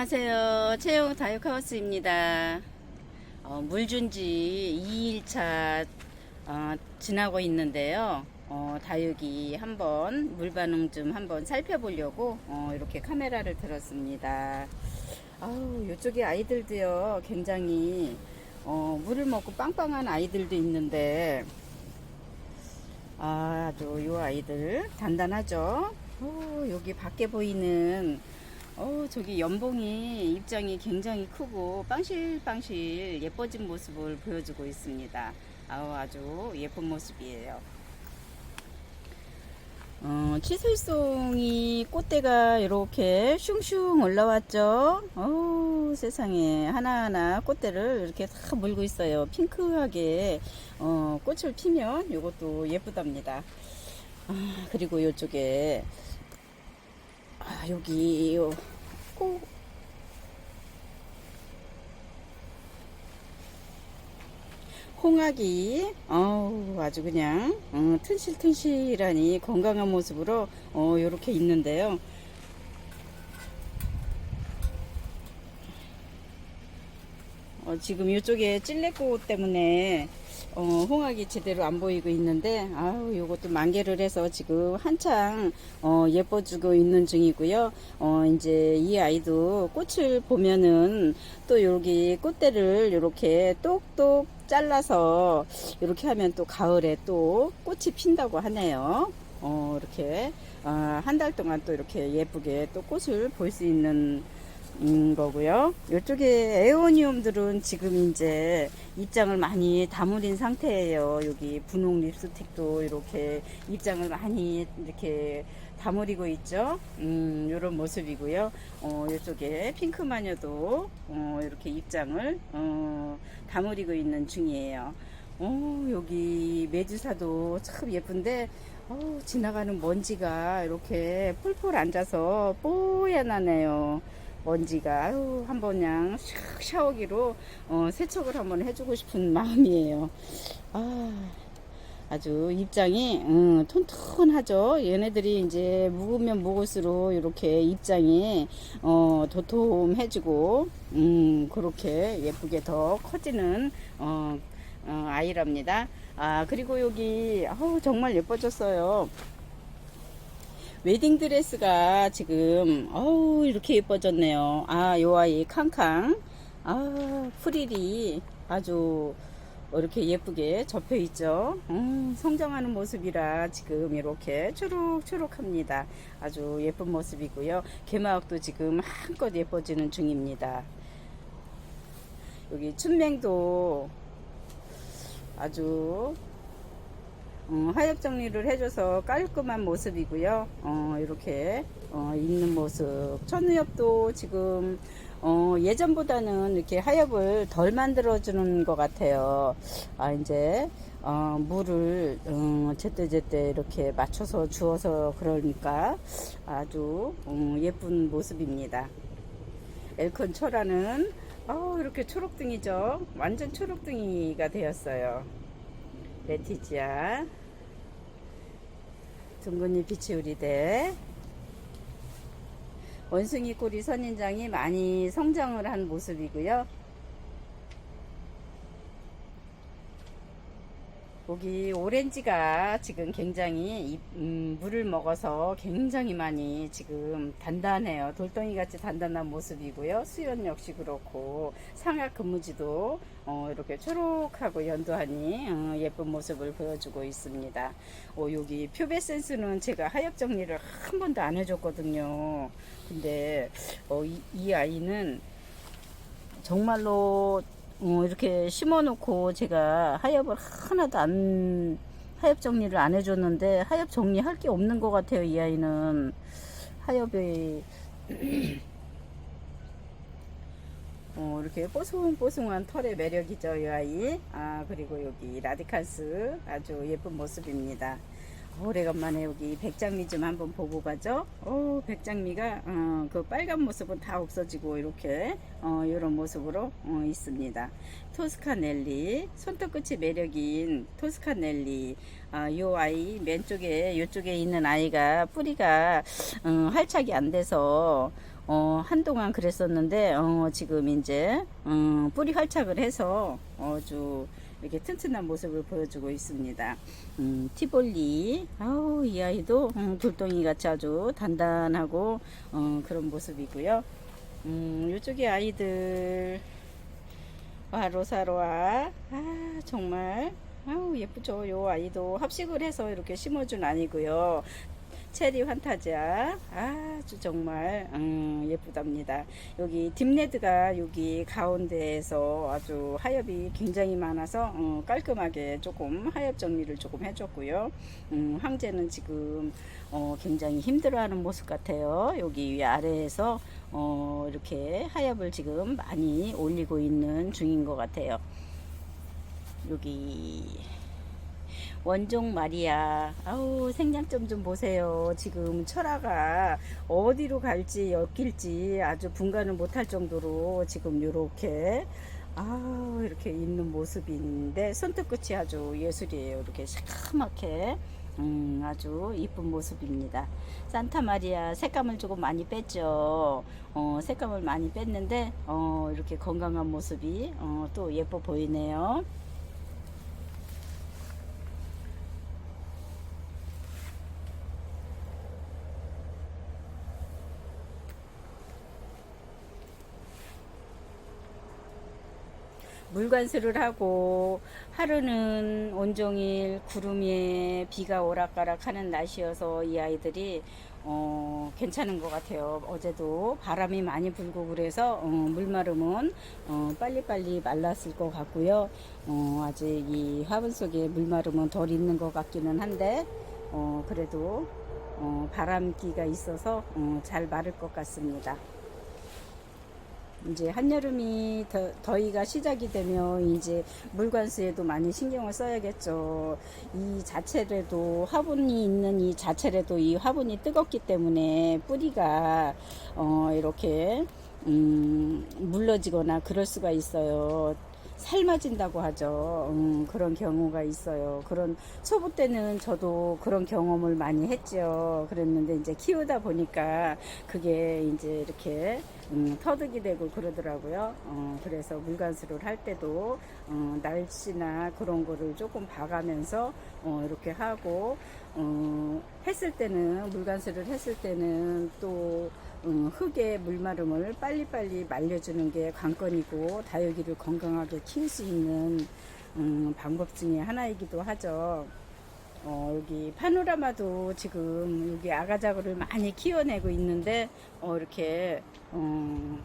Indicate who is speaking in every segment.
Speaker 1: 안녕하세요. 채용 다육하우스입니다. 어, 물준지 2일차 어, 지나고 있는데요. 어, 다육이 한번 물 반응 좀 한번 살펴보려고 어, 이렇게 카메라를 들었습니다. 아우, 이쪽에 아이들도요, 굉장히 어, 물을 먹고 빵빵한 아이들도 있는데, 아, 아주 요 아이들 단단하죠? 어, 여기 밖에 보이는 어, 저기 연봉이 입장이 굉장히 크고 빵실빵실 예뻐진 모습을 보여주고 있습니다. 아우, 아주 예쁜 모습이에요. 어, 치슬송이 꽃대가 이렇게 슝슝 올라왔죠. 어, 세상에 하나하나 꽃대를 이렇게 다 물고 있어요. 핑크하게 어, 꽃을 피면 이것도 예쁘답니다. 아, 그리고 이쪽에 아, 여기 요 꼭, 홍학이 어우 아주 그냥 어, 튼실튼실하니 건강한 모습으로 어, 이렇게 있는데요. 어, 지금 이쪽에 찔레꽃 때문에 어, 홍학이 제대로 안 보이고 있는데 아우 요것도 만개를 해서 지금 한창 어, 예뻐지고 있는 중이고요. 어, 이제 이 아이도 꽃을 보면은 또 여기 꽃대를 이렇게 똑똑 잘라서 이렇게 하면 또 가을에 또 꽃이 핀다고 하네요. 어, 이렇게 어, 한 달 동안 또 이렇게 예쁘게 또 꽃을 볼 수 있는 음, 거고요. 이쪽에 에오니움들은 지금 이제 입장을 많이 다물인 상태예요. 여기 분홍 립스틱도 이렇게 입장을 많이 이렇게 다물이고 있죠. 음, 이런 모습이고요. 어, 이쪽에 핑크 마녀도 어, 이렇게 입장을 어, 다물이고 있는 중이에요. 어, 여기 메두사도 참 예쁜데 어, 지나가는 먼지가 이렇게 폴폴 앉아서 뽀얀하네요. 먼지가 아유, 한번 그냥 샥 샤워기로 어, 세척을 한번 해주고 싶은 마음이에요. 아, 아주 입장이 음, 톤톤하죠. 얘네들이 이제 묵으면 묵을수록 이렇게 입장이 어, 도톰해지고 음, 그렇게 예쁘게 더 커지는 어, 어, 아이랍니다. 아 그리고 여기 아우 정말 예뻐졌어요. 웨딩 드레스가 지금 어우 이렇게 예뻐졌네요. 아, 요 아이 캉캉. 아, 프릴이 아주 이렇게 예쁘게 접혀 있죠. 음, 성장하는 모습이라 지금 이렇게 초록초록합니다. 아주 예쁜 모습이고요. 개마학도 지금 한껏 예뻐지는 중입니다. 여기 춘맹도 아주 어, 하역 정리를 해줘서 깔끔한 모습이고요. 어, 이렇게 어, 있는 모습. 천우엽도 지금 어, 예전보다는 이렇게 하엽을 덜 만들어주는 것 같아요. 아 이제 어, 물을 어, 제때제때 이렇게 맞춰서 주어서 그러니까 아주 어, 예쁜 모습입니다. 엘컨 초라는 어, 이렇게 초록등이죠. 완전 초록등이가 되었어요. 레티지아 둥근잎 비치우리대 원숭이 꼬리 선인장이 많이 성장을 한 모습이고요. 여기 오렌지가 지금 굉장히 이- 음, 물을 먹어서 굉장히 많이 지금 단단해요. 돌덩이 같이 단단한 모습이고요. 수연 역시 그렇고 상약 근무지도 어, 이렇게 초록하고 연두하니 어, 예쁜 모습을 보여주고 있습니다. 어, 여기 표베센스는 제가 하엽 정리를 한 번도 안 해줬거든요. 근데 어, 이, 이 아이는 정말로 어, 이렇게 심어놓고 제가 하엽을 하나도 안 하엽 정리를 안 해줬는데 하엽 정리할 게 없는 것 같아요 이 아이는. 하엽이 어, 이렇게 뽀송뽀송한 털의 매력이죠 이 아이. 아 그리고 여기 라디칸스 아주 예쁜 모습입니다 오래간만에 여기 백장미 좀 한번 보고 가죠. 오, 백장미가 어, 그 빨간 모습은 다 없어지고 이렇게 어, 이런 모습으로 어, 있습니다. 토스카넬리 손톱끝이 매력인 토스카넬리 아, 요 아이 맨쪽에 요쪽에 있는 아이가 뿌리가 어, 활착이 안 돼서 어, 한동안 그랬었는데, 어, 지금 이제, 음, 뿌리 활착을 해서 아주 이렇게 튼튼한 모습을 보여주고 있습니다. 음, 티볼리. 아우, 이 아이도 음, 돌덩이 같이 아주 단단하고, 어, 그런 모습이고요. 음, 이쪽에 아이들, 와, 로사로아. 아, 정말. 아우, 예쁘죠. 요 아이도 합식을 해서 이렇게 심어준 아니고요. 체리 환타지아 아주 정말 음, 예쁘답니다. 여기 딥레드가 여기 가운데에서 아주 하엽이 굉장히 많아서 어, 깔끔하게 조금 하엽 정리를 조금 해줬고요. 음, 황제는 지금 어, 굉장히 힘들어하는 모습 같아요. 여기 위 아래에서 어, 이렇게 하엽을 지금 많이 올리고 있는 중인 것 같아요. 여기 원종 마리아 아우 생장점 좀 보세요 지금 철화가 어디로 갈지 엮일지 아주 분간을 못할 정도로 지금 이렇게 아 이렇게 있는 모습인데 손톱끝이 아주 예술이에요 이렇게 새카맣게 음, 아주 이쁜 모습입니다. 산타 마리아 색감을 조금 많이 뺐죠. 어, 색감을 많이 뺐는데 어, 이렇게 건강한 모습이 어, 또 예뻐 보이네요. 관수를 하고 하루는 온종일 구름에 비가 오락가락 하는 날씨여서 이 아이들이 어, 괜찮은 것 같아요. 어제도 바람이 많이 불고 그래서 어, 물마름은 어, 빨리빨리 말랐을 것 같고요. 어, 아직 이 화분 속에 물마름은 덜 있는 것 같기는 한데 어, 그래도 어, 바람기가 있어서 어, 잘 마를 것 같습니다. 이제 한여름이 더, 더위가 시작이 되면 이제 물관수에도 많이 신경을 써야겠죠. 이 자체라도 화분이 있는 이 자체라도 이 화분이 뜨겁기 때문에 뿌리가 어, 이렇게 음, 물러지거나 그럴 수가 있어요. 삶아진다고 하죠. 음, 그런 경우가 있어요. 그런 초보 때는 저도 그런 경험을 많이 했죠. 그랬는데 이제 키우다 보니까 그게 이제 이렇게 음, 터득이 되고 그러더라고요. 어, 그래서 물관수를 할 때도 어, 날씨나 그런 거를 조금 봐가면서 어, 이렇게 하고 어, 했을 때는 물관수를 했을 때는 또 음, 흙의 물마름을 빨리빨리 말려주는 게 관건이고 다육이를 건강하게 키울 수 있는 음, 방법 중에 하나이기도 하죠. 어, 여기 파노라마도 지금 여기 아가자구를 많이 키워내고 있는데 어, 이렇게 어,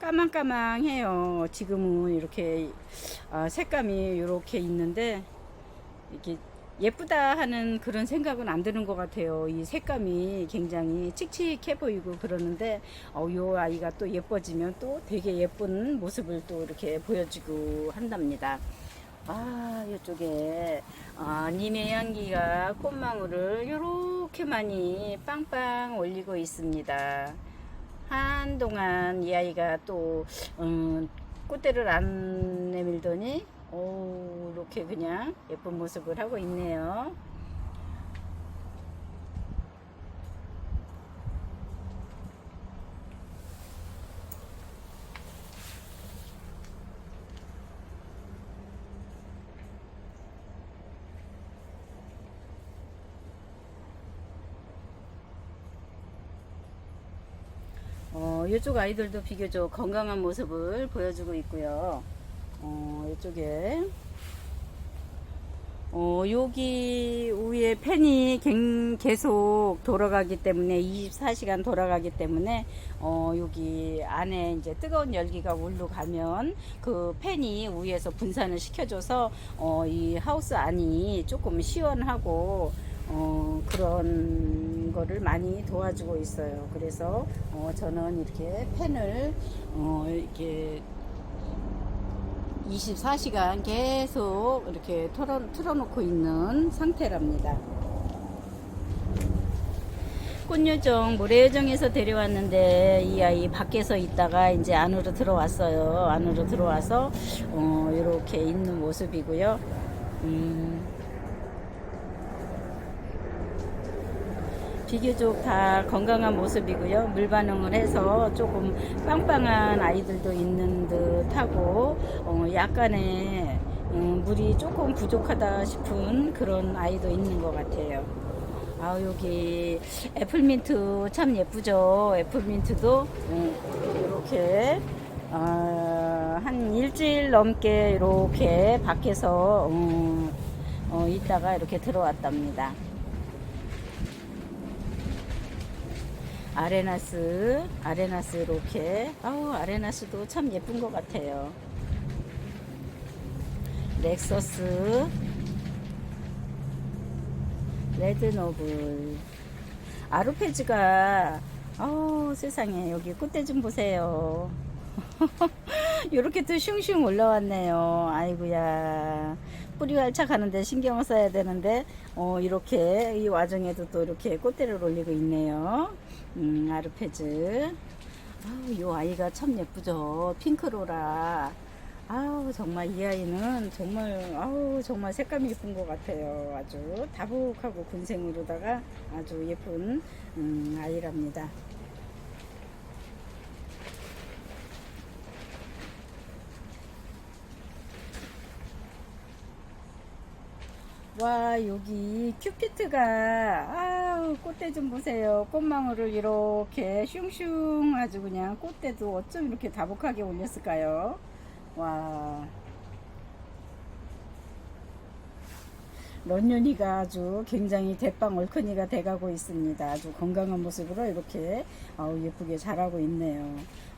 Speaker 1: 까망까망해요. 지금은 이렇게 아, 색감이 이렇게 있는데 이게 예쁘다 하는 그런 생각은 안 드는 것 같아요. 이 색감이 굉장히 칙칙해 보이고 그러는데 어, 요 아이가 또 예뻐지면 또 되게 예쁜 모습을 또 이렇게 보여주고 한답니다. 아, 이쪽에 아, 님의 향기가 꽃망울을 이렇게 많이 빵빵 올리고 있습니다. 한동안 이 아이가 또 음, 꽃대를 안 내밀더니 오, 이렇게 그냥 예쁜 모습을 하고 있네요. 어, 이쪽 아이들도 비교적 건강한 모습을 보여주고 있고요. 어, 이쪽에 어, 여기 위에 팬이 갱- 계속 돌아가기 때문에 24시간 돌아가기 때문에 어, 여기 안에 이제 뜨거운 열기가 올로 가면 그 팬이 위에서 분산을 시켜줘서 어, 이 하우스 안이 조금 시원하고 어, 그런 거를 많이 도와주고 있어요. 그래서 어, 저는 이렇게 팬을 어, 이렇게 24시간 계속 이렇게 틀어, 틀어놓고 있는 상태랍니다. 꽃요정, 모래요정에서 데려왔는데 이 아이 밖에서 있다가 이제 안으로 들어왔어요. 안으로 들어와서 어, 이렇게 있는 모습이고요. 음, 비교적 다 건강한 모습이고요. 물 반응을 해서 조금 빵빵한 아이들도 있는 듯 하고 어, 약간의 음, 물이 조금 부족하다 싶은 그런 아이도 있는 것 같아요. 아 여기 애플민트 참 예쁘죠. 애플민트도 이렇게 아, 한 일주일 넘게 이렇게 밖에서 음, 어, 있다가 이렇게 들어왔답니다. 아레나스, 아레나스 이렇게 아우 아레나스도 참 예쁜 것 같아요. 넥서스, 레드노블, 아루페즈가 아우 세상에 여기 꽃대 좀 보세요. 이렇게 또 슝슝 올라왔네요. 아이고야. 뿌리 활착하는데 신경을 써야 되는데, 어, 이렇게, 이 와중에도 또 이렇게 꽃대를 올리고 있네요. 음, 아르페즈. 아우, 이 아이가 참 예쁘죠. 핑크로라. 아우, 정말 이 아이는 정말, 아우, 정말 색감이 예쁜 것 같아요. 아주 다복하고 군생으로다가 아주 예쁜, 음, 아이랍니다. 와 여기 큐피트가 아 우 꽃대 좀 보세요. 꽃망울을 이렇게 슝슝 아주 그냥 꽃대도 어쩜 이렇게 다복하게 올렸을까요? 와. 런윤이가 아주 굉장히 대빵 얼큰이가 돼가고 있습니다. 아주 건강한 모습으로 이렇게 아우 예쁘게 자라고 있네요.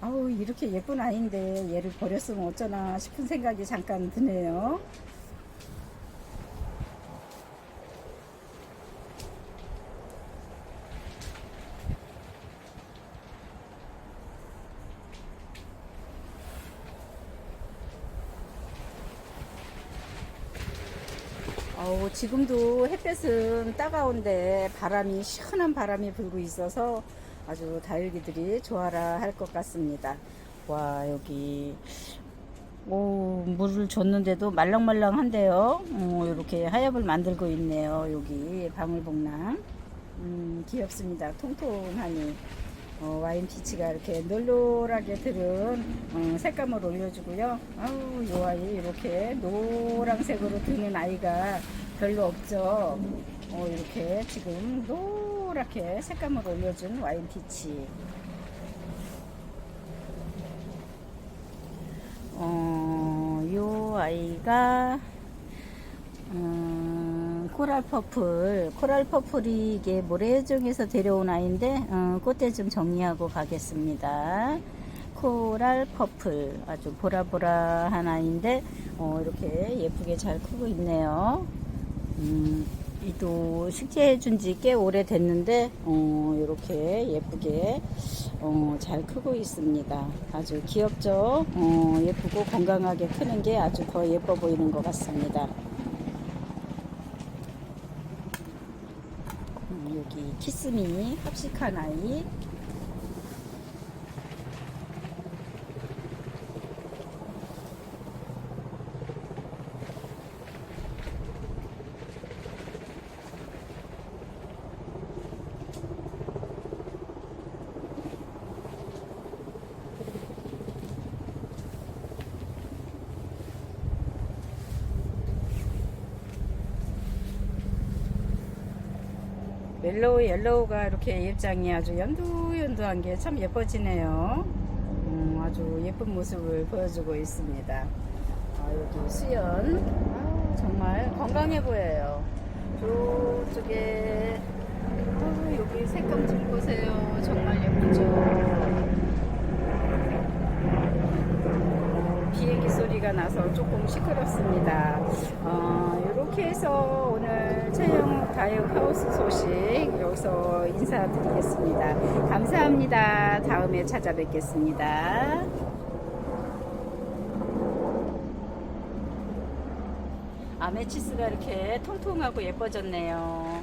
Speaker 1: 아우 이렇게 예쁜 아이인데 얘를 버렸으면 어쩌나 싶은 생각이 잠깐 드네요 어우, 지금도 햇볕은 따가운데 바람이 시원한 바람이 불고 있어서 아주 다육이들이 좋아라 할 것 같습니다. 와 여기 오 물을 줬는데도 말랑말랑한데요. 어, 이렇게 하엽을 만들고 있네요. 여기 방울복랑 음, 귀엽습니다. 통통하니 어, 와인 피치가 이렇게 널널하게 들은 어, 색감을 올려주고요. 아우 요 아이 이렇게 노란색으로 드는 아이가 별로 없죠. 어, 이렇게 지금 노랗게 색감을 올려준 와인 피치. 어, 요 아이가 음, 코랄 퍼플, 코랄 퍼플이 이게 모래종에서 데려온 아이인데 어, 꽃대 좀 정리하고 가겠습니다. 코랄 퍼플 아주 보라보라한 아이인데 어, 이렇게 예쁘게 잘 크고 있네요. 음, 이도 식재해 준 지 꽤 오래 됐는데 어, 이렇게 예쁘게 어, 잘 크고 있습니다. 아주 귀엽죠? 어, 예쁘고 건강하게 크는 게 아주 더 예뻐 보이는 것 같습니다. 음, 여기 키스미 합식한 아이 멜로우 옐로우가 이렇게 입장이 아주 연두연두한 게 참 예뻐지네요. 음, 아주 예쁜 모습을 보여주고 있습니다. 아, 여기 수연 아, 정말 건강해 보여요. 저쪽에 아, 여기 색감 좀 보세요. 정말 예쁘죠. 어, 비행기 소리가 나서 조금 시끄럽습니다. 어, 이렇게 해서 오늘 채영 다육 하우스 소식 여기서 인사드리겠습니다. 감사합니다. 다음에 찾아뵙겠습니다. 아메치스가 이렇게 통통하고 예뻐졌네요.